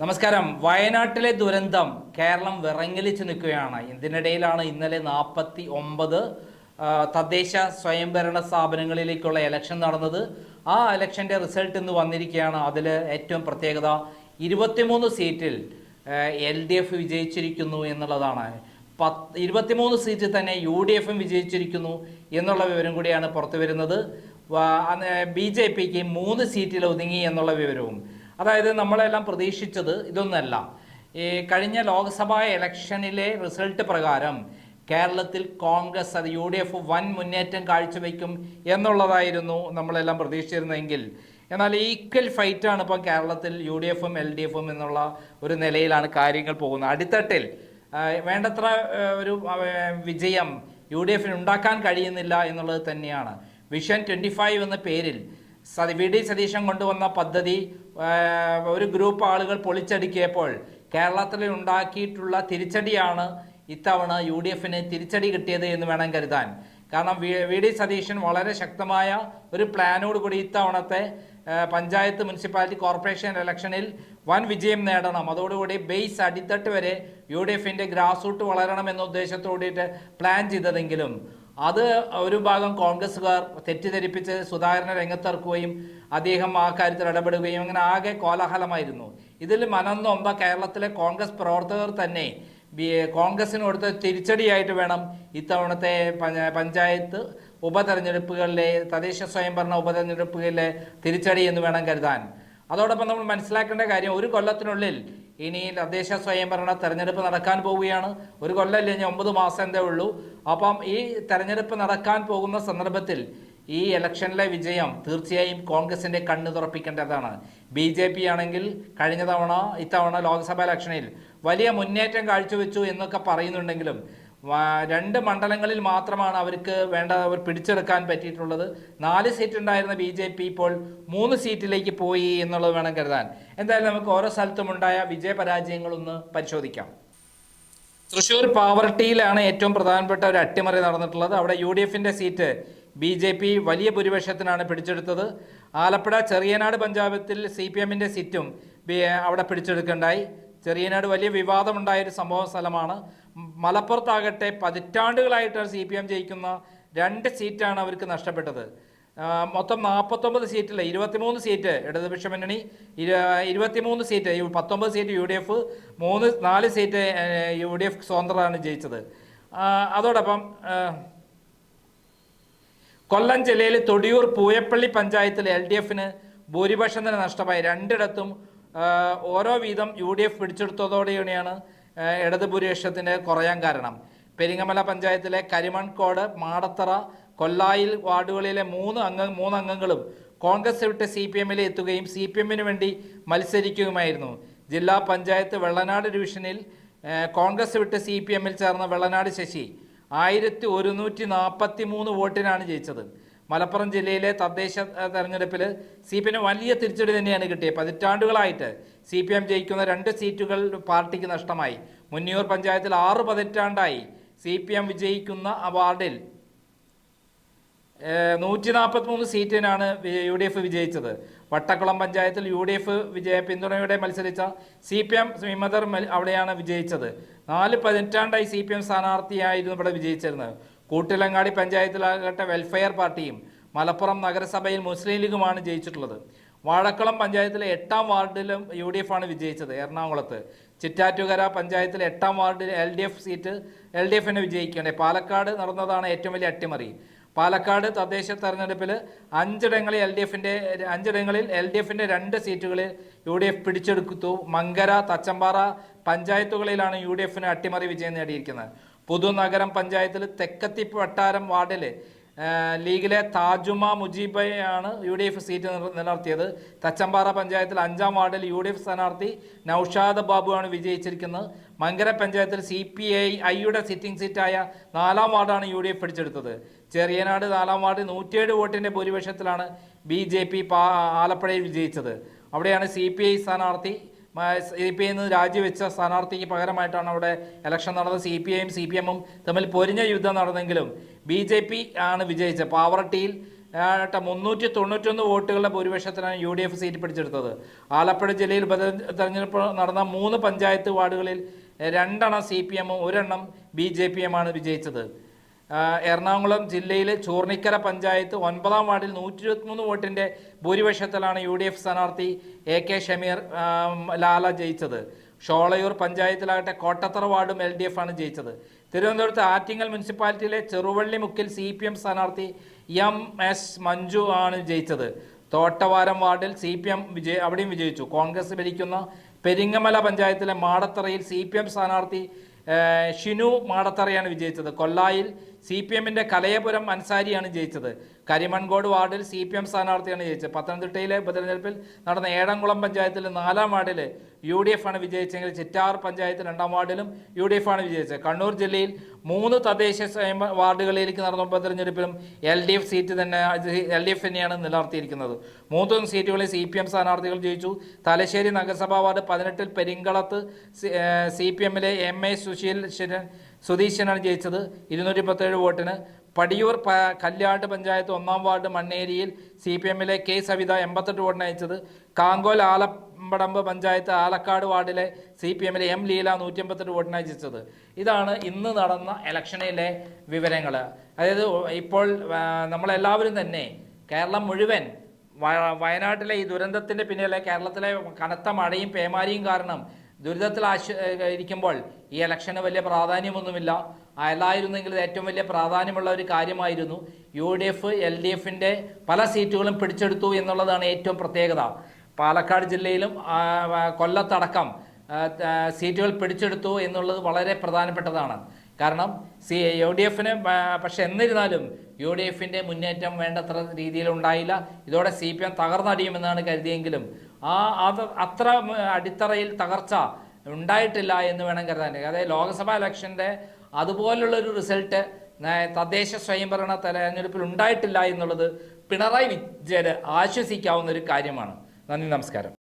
നമസ്കാരം. വയനാട്ടിലെ ദുരന്തം കേരളം വിറങ്ങലിച്ച് നിൽക്കുകയാണ്. ഇതിനിടയിലാണ് ഇന്നലെ നാൽപ്പത്തി ഒമ്പത് തദ്ദേശ സ്വയംഭരണ സ്ഥാപനങ്ങളിലേക്കുള്ള ഇലക്ഷൻ നടന്നത്? ആ ഇലക്ഷന്റെ റിസൾട്ട് ഇന്ന് വന്നിരിക്കുകയാണ്. അതിൽ ഏറ്റവും പ്രത്യേകത ഇരുപത്തിമൂന്ന് സീറ്റിൽ എൽ ഡി എഫ് വിജയിച്ചിരിക്കുന്നു എന്നുള്ളതാണ്. പത്ത് ഇരുപത്തിമൂന്ന് സീറ്റിൽ തന്നെ യു ഡി എഫും വിജയിച്ചിരിക്കുന്നു എന്നുള്ള വിവരം കൂടിയാണ് പുറത്തു വരുന്നത് ബി ജെ പിക്ക് മൂന്ന് സീറ്റിൽ ഒതുങ്ങി എന്നുള്ള വിവരവും അതായത് നമ്മളെല്ലാം പ്രതീക്ഷിച്ചത് ഇതൊന്നല്ല. ഈ കഴിഞ്ഞ ലോക്സഭാ ഇലക്ഷനിലെ റിസൾട്ട് പ്രകാരം കേരളത്തിൽ കോൺഗ്രസ് അത് യു ഡി എഫ് വൻ മുന്നേറ്റം കാഴ്ചവെക്കും എന്നുള്ളതായിരുന്നു നമ്മളെല്ലാം പ്രതീക്ഷിച്ചിരുന്നെങ്കിൽ എന്നാൽ ഈക്വൽ ഫൈറ്റാണ് ഇപ്പം കേരളത്തിൽ യു ഡി എഫും എൽ ഡി എഫും എന്നുള്ള ഒരു നിലയിലാണ് കാര്യങ്ങൾ പോകുന്നത്. അടിത്തട്ടിൽ വേണ്ടത്ര ഒരു വിജയം യു ഡി എഫിന് ഉണ്ടാക്കാൻ കഴിയുന്നില്ല എന്നുള്ളത് തന്നെയാണ്. വിഷൻ ട്വന്റി ഫൈവ് എന്ന പേരിൽ വി ഡി സതീശൻ കൊണ്ടുവന്ന പദ്ധതി ഒരു ഗ്രൂപ്പ് ആളുകൾ പൊളിച്ചടുക്കിയപ്പോൾ കേരളത്തിൽ ഉണ്ടാക്കിയിട്ടുള്ള തിരിച്ചടിയാണ് ഇത്തവണ യു ഡി എഫിന് തിരിച്ചടി കിട്ടിയത് എന്ന് വേണം കരുതാൻ. കാരണം വി ഡി സതീശൻ വളരെ ശക്തമായ ഒരു പ്ലാനോട് കൂടി ഇത്തവണത്തെ പഞ്ചായത്ത് മുനിസിപ്പാലിറ്റി കോർപ്പറേഷൻ ഇലക്ഷനിൽ വൻ വിജയം നേടണം. അതോടുകൂടി ബേസ് അടിത്തട്ട് വരെ യു ഡി എഫിന്റെ ഗ്രാസ് റൂട്ട് വളരണം എന്ന ഉദ്ദേശത്തോടിയിട്ട് പ്ലാൻ ചെയ്തതെങ്കിലും അത് ഒരു ഭാഗം കോൺഗ്രസ്സുകാർ തെറ്റിദ്ധരിപ്പിച്ച് സുധാകരനെ രംഗത്തിറക്കുകയും അദ്ദേഹം ആ കാര്യത്തിൽ ഇടപെടുകയും അങ്ങനെ ആകെ കോലാഹലമായിരുന്നു. ഇതിൽ മനന്നൊമ്പ കേരളത്തിലെ കോൺഗ്രസ് പ്രവർത്തകർ തന്നെ കോൺഗ്രസിന് കൊടുത്ത തിരിച്ചടിയായിട്ട് വേണം ഇത്തവണത്തെ പഞ്ചായത്ത് ഉപതെരഞ്ഞെടുപ്പുകളിലെ തദ്ദേശ സ്വയംഭരണ ഉപതെരഞ്ഞെടുപ്പുകളിലെ തിരിച്ചടി എന്ന് വേണം കരുതാൻ. അതോടൊപ്പം നമ്മൾ മനസ്സിലാക്കേണ്ട കാര്യം ഒരു കൊല്ലത്തിനുള്ളിൽ ഇനി തദ്ദേശ സ്വയംഭരണ തെരഞ്ഞെടുപ്പ് നടക്കാൻ പോവുകയാണ്. ഒരു കൊല്ലം ഇനി ഒമ്പത് മാസം എന്തേ ഉള്ളൂ. അപ്പം ഈ തെരഞ്ഞെടുപ്പ് നടക്കാൻ പോകുന്ന സന്ദർഭത്തിൽ ഈ ഇലക്ഷനിലെ വിജയം തീർച്ചയായും കോൺഗ്രസിന്റെ കണ്ണ് തുറപ്പിക്കേണ്ടതാണ്. ബി ജെ പി ആണെങ്കിൽ കഴിഞ്ഞ തവണ ഇത്തവണ ലോക്സഭാ ഇലക്ഷനിൽ വലിയ മുന്നേറ്റം കാഴ്ചവെച്ചു എന്നൊക്കെ പറയുന്നുണ്ടെങ്കിലും രണ്ട് മണ്ഡലങ്ങളിൽ മാത്രമാണ് അവർക്ക് വേണ്ട അവർ പിടിച്ചെടുക്കാൻ പറ്റിയിട്ടുള്ളത്. നാല് സീറ്റ് ഉണ്ടായിരുന്ന ബി ജെ പി ഇപ്പോൾ മൂന്ന് സീറ്റിലേക്ക് പോയി എന്നുള്ളത് വേണം കരുതാൻ. എന്തായാലും നമുക്ക് ഓരോ സ്ഥലത്തും ഉണ്ടായ വിജയപരാജയങ്ങളൊന്ന് പരിശോധിക്കാം. തൃശ്ശൂർ പാവർട്ടിയിലാണ് ഏറ്റവും പ്രധാനപ്പെട്ട ഒരു അട്ടിമറി നടന്നിട്ടുള്ളത്. അവിടെ യു ഡി എഫിന്റെ സീറ്റ് ബി ജെ പി വലിയ ഭൂരിപക്ഷത്തിനാണ് പിടിച്ചെടുത്തത്. ആലപ്പുഴ ചെറിയനാട് പഞ്ചായത്തിൽ സി പി എമ്മിന്റെ സീറ്റും അവിടെ പിടിച്ചെടുക്കുകയുണ്ടായി ചെറിയനാട് വലിയ വിവാദമുണ്ടായ ഒരു സംഭവ സ്ഥലമാണ്. മലപ്പുറത്താകട്ടെ പതിറ്റാണ്ടുകളായിട്ട് സി പി എം ജയിക്കുന്ന രണ്ട് സീറ്റാണ് അവർക്ക് നഷ്ടപ്പെട്ടത്. മൊത്തം നാൽപ്പത്തൊമ്പത് സീറ്റിൽ ഇരുപത്തിമൂന്ന് സീറ്റ് ഇടതുപക്ഷ മുന്നണി ഇരു- ഇരുപത്തിമൂന്ന് സീറ്റ് പത്തൊമ്പത് സീറ്റ് യു ഡി എഫ് മൂന്ന് നാല് സീറ്റ് യു ഡി എഫ് സ്വതന്ത്രമാണ് ജയിച്ചത്. അതോടൊപ്പം കൊല്ലം ജില്ലയിൽ തൊടിയൂർ പൂയപ്പള്ളി പഞ്ചായത്തിൽ എൽ ഡി എഫിന് ഭൂരിപക്ഷം തന്നെ നഷ്ടമായി. രണ്ടിടത്തും ഓരോ വീതം യു ഡി എഫ് പിടിച്ചെടുത്തതോടെയാണ് ആ, ഇടത് ഭൂരിപക്ഷത്തിന് കുറയാൻ കാരണം. പെരിങ്ങമല പഞ്ചായത്തിലെ കരിമൺകോട് മാടത്തറ കൊല്ലായിൽ വാർഡുകളിലെ മൂന്ന് അംഗ മൂന്ന് അംഗങ്ങളും കോൺഗ്രസ് വിട്ട് സി പി എമ്മിൽ എത്തുകയും സി പി എമ്മിന് വേണ്ടി മത്സരിക്കുകയുമായിരുന്നു. ജില്ലാ പഞ്ചായത്ത് വെള്ളനാട് ഡിവിഷനിൽ കോൺഗ്രസ് വിട്ട് സി പി എമ്മിൽ ചേർന്ന വെള്ളനാട് ശശി ആയിരത്തി ഒരുന്നൂറ്റി നാൽപ്പത്തി മൂന്ന് വോട്ടിനാണ് ജയിച്ചത്. മലപ്പുറം ജില്ലയിലെ തദ്ദേശ തെരഞ്ഞെടുപ്പിൽ സി പി എമ്മിന് വലിയ തിരിച്ചടി തന്നെയാണ് കിട്ടിയത്. പതിറ്റാണ്ടുകളായിട്ട് സി പി എം ജയിക്കുന്ന രണ്ട് സീറ്റുകൾ പാർട്ടിക്ക് നഷ്ടമായി. മുന്നിയൂർ പഞ്ചായത്തിൽ ആറ് പതിറ്റാണ്ടായി സി പി എം വിജയിക്കുന്ന അവാർഡിൽ വാർഡിൽ നൂറ്റി നാൽപ്പത്തി മൂന്ന് സീറ്റിനാണ് യു ഡി എഫ് വിജയിച്ചത്. വട്ടക്കുളം പഞ്ചായത്തിൽ യു ഡി എഫ് വിജയ പിന്തുണയോടെ മത്സരിച്ച സി പി എം വിമതർ അവിടെയാണ് വിജയിച്ചത്. നാല് പതിറ്റാണ്ടായി സി പി എം സ്ഥാനാർത്ഥിയായിരുന്നു ഇവിടെ വിജയിച്ചിരുന്നത്. കൂട്ടിലങ്ങാടി പഞ്ചായത്തിലാകട്ടെ വെൽഫെയർ പാർട്ടിയും മലപ്പുറം നഗരസഭയിൽ മുസ്ലിം ലീഗുമാണ് ജയിച്ചിട്ടുള്ളത്. വാഴക്കുളം പഞ്ചായത്തിലെ എട്ടാം വാർഡിലും യു ഡി എഫ് ആണ് വിജയിച്ചത്. എറണാകുളത്ത് ചിറ്റാറ്റുകര പഞ്ചായത്തിലെ എട്ടാം വാർഡിൽ L D F seat L D എഫിന് വിജയിക്കേണ്ടത് പാലക്കാട് നടന്നതാണ് ഏറ്റവും വലിയ അട്ടിമറി. പാലക്കാട് തദ്ദേശ തെരഞ്ഞെടുപ്പിൽ അഞ്ചിടങ്ങളിൽ എൽ ഡി എഫിന്റെ അഞ്ചിടങ്ങളിൽ എൽ ഡി എഫിന്റെ രണ്ട് സീറ്റുകളിൽ യു ഡി എഫ് പിടിച്ചെടുത്തു. മങ്കര തച്ചമ്പാറ പഞ്ചായത്തുകളിലാണ് യു ഡി എഫിന് അട്ടിമറി വിജയം നേടിയിരിക്കുന്നത്. പുതുനഗരം പഞ്ചായത്തിൽ തെക്കത്തി വട്ടാരം വാർഡിൽ ലീഗിലെ താജുമ മുജീബയാണ് യു ഡി എഫ് സീറ്റ് നില- നിലനിർത്തിയത്. തച്ചമ്പാറ പഞ്ചായത്തിൽ അഞ്ചാം വാർഡിൽ യു ഡി എഫ് സ്ഥാനാർത്ഥി നൌഷാദ് ബാബുവാണ് വിജയിച്ചിരിക്കുന്നത്. മങ്കര പഞ്ചായത്തിൽ സി പി ഐ ഐയുടെ സിറ്റിംഗ് സീറ്റായ നാലാം വാർഡാണ് യു ഡി എഫ് പിടിച്ചെടുത്തത്. ചെറിയനാട് നാലാം വാർഡ് നൂറ്റിയേഴ് വോട്ടിന്റെ ഭൂരിപക്ഷത്തിലാണ് ബി ജെ പി ആലപ്പുഴയിൽ വിജയിച്ചത്. അവിടെയാണ് സി പി ഐ സ്ഥാനാർത്ഥി സി പി ഐ നിന്ന് രാജിവെച്ച സ്ഥാനാർത്ഥിക്ക് പകരമായിട്ടാണ് അവിടെ ഇലക്ഷൻ നടന്നത്. സി പി ഐയും സി പി എമ്മും തമ്മിൽ പൊരിഞ്ഞ യുദ്ധം നടന്നെങ്കിലും ബി ജെ പി ആണ് വിജയിച്ചത്. പാവറട്ടിയിൽ മുന്നൂറ്റി തൊണ്ണൂറ്റൊന്ന് വോട്ടുകളുടെ ഭൂരിപക്ഷത്തിനാണ് യു ഡി എഫ് സീറ്റ് പിടിച്ചെടുത്തത്. ആലപ്പുഴ ജില്ലയിൽ ഉപ തെരഞ്ഞെടുപ്പ് നടന്ന മൂന്ന് പഞ്ചായത്ത് വാർഡുകളിൽ രണ്ടെണ്ണം സി പി എമ്മും ഒരെണ്ണം ബി ജെ പി എമ്മാണ് വിജയിച്ചത്. എറണാകുളം ജില്ലയിലെ ചൂർണിക്കര പഞ്ചായത്ത് ഒൻപതാം വാർഡിൽ നൂറ്റി ഇരുപത്തിമൂന്ന് വോട്ടിന്റെ ഭൂരിപക്ഷത്തിലാണ് യു ഡി എഫ് സ്ഥാനാർത്ഥി എ കെ ഷമീർ ലാല ജയിച്ചത്. ഷോളയൂർ പഞ്ചായത്തിലാകട്ടെ കോട്ടത്തറ വാർഡും എൽ ഡി എഫ് ആണ് ജയിച്ചത്. തിരുവനന്തപുരത്ത് ആറ്റിങ്ങൽ മുനിസിപ്പാലിറ്റിയിലെ ചെറുവള്ളി മുക്കിൽ സി പി എം സ്ഥാനാർത്ഥി എം എസ് മഞ്ജു ആണ് ജയിച്ചത്. തോട്ടവാരം വാർഡിൽ സി പി എം വിജയ അവിടെയും വിജയിച്ചു. കോൺഗ്രസ് ഭരിക്കുന്ന പെരിങ്ങമല പഞ്ചായത്തിലെ മാടത്തറയിൽ സി പി എം സ്ഥാനാർത്ഥി ഷിനു മാടത്തറയാണ് വിജയിച്ചത്. കൊല്ലായിൽ സി പി എമ്മിന്റെ കലയപുരം അൻസാരിയാണ് ജയിച്ചത്. കരിമൺകോട് വാർഡിൽ സി പി എം സ്ഥാനാർത്ഥിയാണ് ജയിച്ചത്. പത്തനംതിട്ടയിലെ ഉപതെരഞ്ഞെടുപ്പിൽ നടന്ന ഏഴംകുളം പഞ്ചായത്തിൽ നാലാം വാർഡിൽ യു ഡി എഫ് ആണ് വിജയിച്ചെങ്കിൽ ചിറ്റാർ പഞ്ചായത്ത് രണ്ടാം വാർഡിലും യു ഡി എഫ് ആണ് വിജയിച്ചത്. കണ്ണൂർ ജില്ലയിൽ മൂന്ന് തദ്ദേശ സ്വയം വാർഡുകളിലേക്ക് നടന്ന ഉപതെരഞ്ഞെടുപ്പിലും എൽ ഡി എഫ് സീറ്റ് തന്നെ എൽ ഡി എഫ് തന്നെയാണ് നിലനിർത്തിയിരിക്കുന്നത്. മൂന്ന് സീറ്റുകളിൽ സി പി എം സ്ഥാനാർത്ഥികൾ ജയിച്ചു. തലശ്ശേരി നഗരസഭാ വാർഡ് പതിനെട്ടിൽ പെരിങ്കളത്ത് സി പി എമ്മിലെ എം എ സുശീൽ സുധീശനാണ് ജയിച്ചത്. ഇരുന്നൂറ്റി പത്തേഴ് വോട്ടിന് പടിയൂർ പ കല്യാട്ട് പഞ്ചായത്ത് ഒന്നാം വാർഡ് മണ്ണേരിയിൽ സി പി എമ്മിലെ കെ സവിത എൺപത്തെട്ട് വോട്ടിന് അയച്ചത്. കാങ്കോൽ ആലപ്പടമ്പ് പഞ്ചായത്ത് ആലക്കാട് വാർഡിലെ സി പി എമ്മിലെ എം ലീല നൂറ്റി എൺപത്തെട്ട് വോട്ടിന് അയച്ചത്. ഇതാണ് ഇന്ന് നടന്ന ഇലക്ഷനിലെ വിവരങ്ങൾ അതായത് ഇപ്പോൾ നമ്മളെല്ലാവരും തന്നെ കേരളം മുഴുവൻ വയനാട്ടിലെ ഈ ദുരന്തത്തിന്റെ പിന്നിലെ കേരളത്തിലെ കനത്ത മഴയും പേമാരിയും കാരണം ദുരിതത്തിൽ ആശ ഇരിക്കുമ്പോൾ ഈ ഇലക്ഷന് വലിയ പ്രാധാന്യമൊന്നുമില്ല. അല്ലായിരുന്നെങ്കിൽ ഏറ്റവും വലിയ പ്രാധാന്യമുള്ള ഒരു കാര്യമായിരുന്നു. U D F L D എഫിന്റെ പല സീറ്റുകളും പിടിച്ചെടുത്തു എന്നുള്ളതാണ് ഏറ്റവും പ്രത്യേകത. പാലക്കാട് ജില്ലയിലും കൊല്ലത്തടക്കം സീറ്റുകൾ പിടിച്ചെടുത്തു എന്നുള്ളത് വളരെ പ്രധാനപ്പെട്ടതാണ്. കാരണം സി യു ഡി എഫിന് പക്ഷെ എന്നിരുന്നാലും യു ഡി എഫിന്റെ മുന്നേറ്റം വേണ്ടത്ര രീതിയിലുണ്ടായില്ല. ഇതോടെ സി പി എം തകർന്നടിയുമെന്നാണ് കരുതിയെങ്കിലും ആ അത് അത്ര അടിത്തറയിൽ തകർച്ച ഉണ്ടായിട്ടില്ല എന്ന് വേണം കരുതാൻ. അതായത് ലോക്സഭാ ഇലക്ഷന്റെ അതുപോലുള്ളൊരു റിസൾട്ട് തദ്ദേശ സ്വയംഭരണ തെരഞ്ഞെടുപ്പിൽ ഉണ്ടായിട്ടില്ല എന്നുള്ളത് പിണറായി വിജയൻ ആശ്വസിക്കാവുന്ന ഒരു കാര്യമാണ്. നന്ദി നമസ്കാരം.